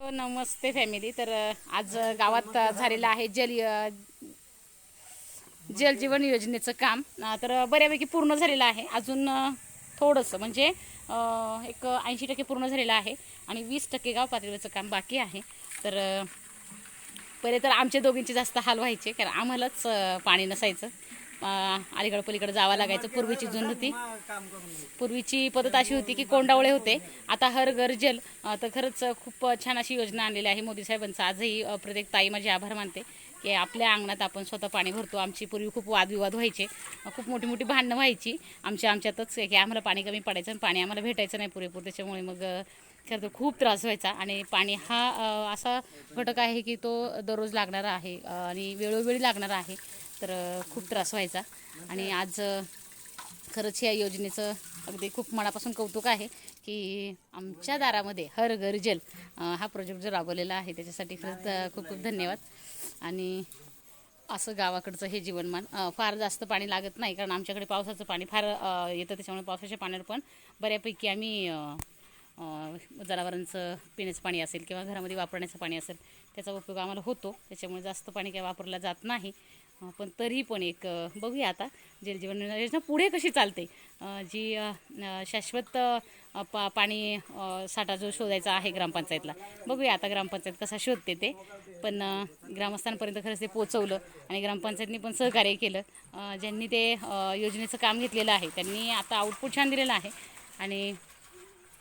हो, नमस्ते फॅमिली तर आज गावात झालेलं आहे जल जल जीवन योजनेचं काम. तर बऱ्यापैकी पूर्ण झालेलं आहे. अजून थोडंसं म्हणजे एक ऐंशी टक्के पूर्ण झालेलं आहे आणि वीस टक्के गाव पातळीवरचं काम बाकी आहे. तर पहिले तर आमच्या दोघींचे जास्त हाल व्हायचे कारण आम्हालाच पाणी नसायचं. अलीकडं पलीकडं जावं लागायचं. पूर्वीची जुन होती. पूर्वीची पद्धत अशी होती की कोंडावळे होते. आता हर घर जल. तर खरंच खूप छान अशी योजना आणलेली आहे मोदी साहेबांचं. आजही प्रत्येक ताई माझे आभार मानते की आपल्या अंगणात आपण स्वतः पाणी भरतो. आमची पूर्वी खूप वादविवाद व्हायचे. खूप मोठी मोठी भांडणं व्हायची. आमच्या आमच्यातच की आम्हाला पाणी कमी पडायचं आणि पाणी आम्हाला भेटायचं नाही पुरेपूर. त्याच्यामुळे मग खरं तर खूप त्रास व्हायचा. आणि पाणी हा असा घटक आहे की तो दररोज लागणारा आहे. आणि वेळोवेळी लागणारा आहे. तर खूप त्रास व्हायचा. आणि आज खरंच या योजनेचं अगदी खूप मनापासून कौतुक आहे की आमच्या दारामध्ये हर घर जल हा प्रोजेक्ट जो राबवलेला आहे त्याच्यासाठी खरंच खूप खूप धन्यवाद. आणि असं गावाकडचं हे जीवनमान फार जास्त पाणी लागत नाही कारण आमच्याकडे पावसाचं पाणी फार येतं त्याच्यामुळे पावसाच्या पाण्यावर पण बऱ्यापैकी आम्ही जनावरांचं पिण्याचं पाणी असेल किंवा घरामध्ये वापरण्याचं पाणी असेल त्याचा उपयोग आम्हाला होतो. त्याच्यामुळे जास्त पाणी काही वापरलं जात नाही. पण तरी पण एक बघूया आता. जलजीवन योजना पुढे कशी चालते? जी शाश्वत पा पाणी साठा जो शोधायचा आहे ग्रामपंचायतला. बघूया आता ग्रामपंचायत कसा शोधते ते. पण ग्रामस्थांपर्यंत खरंच ते पोचवलं आणि ग्रामपंचायतनी पण सहकार्य केलं. ज्यांनी ते योजनेचं काम घेतलेलं आहे त्यांनी आता आउटपुट छान दिलेलं आहे. आणि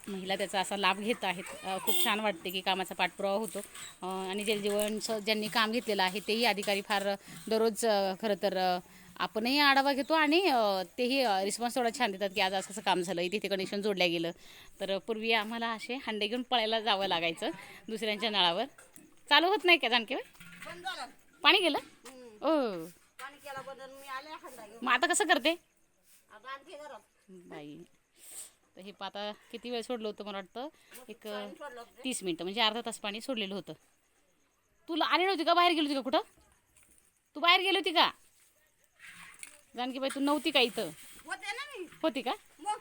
महिला त्याचा असा लाभ घेत आहेत. खूप छान वाटते की कामाचा पाठपुरावा होतो. आणि जलजीवनचं ज्यांनी काम घेतलेलं आहे तेही अधिकारी फार दररोज खरं तर आपणही आढावा घेतो आणि तेही रिस्पॉन्स एवढा छान देतात की आज असं असं काम झालं इथे इथे कनेक्शन जोडल्या गेलं. तर पूर्वी आम्हाला असे हंडे घेऊन पळायला जावं लागायचं दुसऱ्यांच्या नळावर. चालू होत नाही का झालं. पाणी गेलं? ओ. मग आता कसं करते? बाई. तर हे आता किती वेळ सोडलं होतं मला वाटतं? एक. तीस मिनटं म्हणजे अर्धा तास पाणी सोडलेलं होतं. तुला आली नव्हती का बाहेर गेली होती का कुठं? तू बाहेर गेली होती का? जानकी बाई तू नव्हती का इथं? होते ना मी. होती का? मग?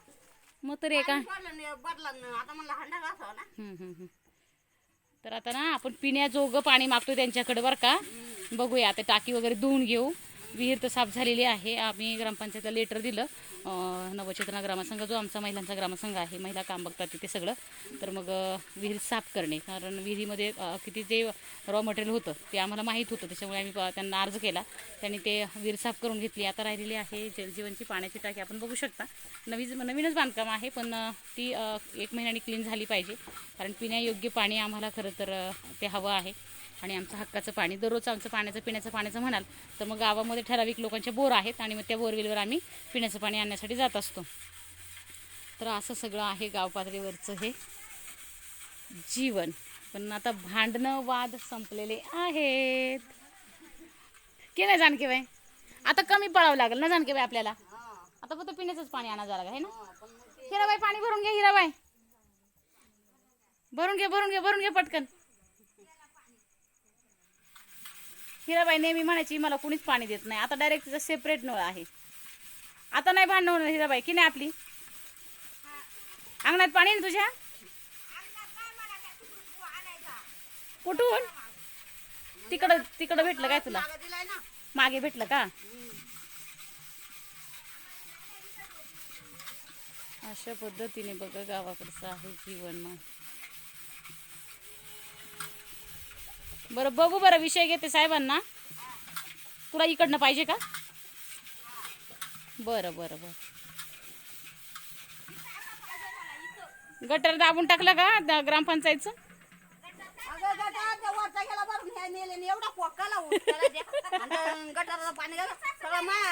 मग तरी एका पाणी सोडलं नाही बदला ना आता मला हंडा घासावा ना. हम्म, हम्म, हम्म. तर आता ना आपण पिण्याजोगं पाणी मागतो त्यांच्याकडे बरं का. बघूया आता टाकी वगैरे धुवून घेऊ. विहीर तर साफ झालेली आहे. आम्ही ग्रामपंचायतला लेटर दिलं. नवचेतना ग्रामसंघ जो आमचा महिलांचा ग्रामसंघ आहे महिला काम बघतात तिथे सगळं. तर मग विहीर साफ करणे. कारण विहिरीमध्ये किती जे रॉ मटेरियल होतं ते आम्हाला माहीत होतं. त्याच्यामुळे आम्ही प- त्यांना अर्ज केला. त्यांनी ते विहीर साफ करून घेतली. आता राहिलेली आहे जलजीवनची पाण्याची टाकी. आपण बघू शकता. नवीन नवीनच बांधकाम आहे पण ती एक महिन्याने क्लीन झाली पाहिजे. कारण पिण्यायोग्य पाणी आम्हाला खरं तर ते हवं आहे. आणि आमचं हक्काचं पाणी दररोज आमचं पाण्याचं पिण्याचं पाण्याचं म्हणाल तर मग गावामध्ये ठराविक लोकांचे बोर आहेत आणि मग त्या बोरवेलवर आम्ही पिण्याचं पाणी आणण्यासाठी जात असतो. तर असं सगळं आहे गाव पातळीवरचं हे जीवन. पण आता भांडणं वाद संपलेले आहेत. की नाही जानकी बाई आता कमी पळावं लागेल ना जानकी बाई आपल्याला? आता फक्त पिण्याचंच पाणी आणा जरा आहे ना? हिराबाई पाणी भरून घे हिराबाई. भरून घे भरून घे भरून घे पटकन. हिराबाई नेहमी म्हणायची मला कुणीच पाणी देत नाही. आता डायरेक्ट तिचा सेपरेट नळ आहे. आता नाही भांडण होणार हिराबाई. की नाही आपली? अंगणात पाणी ना तुझ्या? कुठून? तिकडं तिकडं भेटलं काय तुला? मागे भेटलं का? अशा पद्धतीने बघा गावाकडचं आहे जीवन मग. बरं बघू बरं विषय घेते साहेबांना. तुला इकडनं पाहिजे का? बरं बरं बरं. गटर दाबून टाकलं का ग्रामपंचायतचं? एवढा गटाराला पाणी गेलं सगळं मा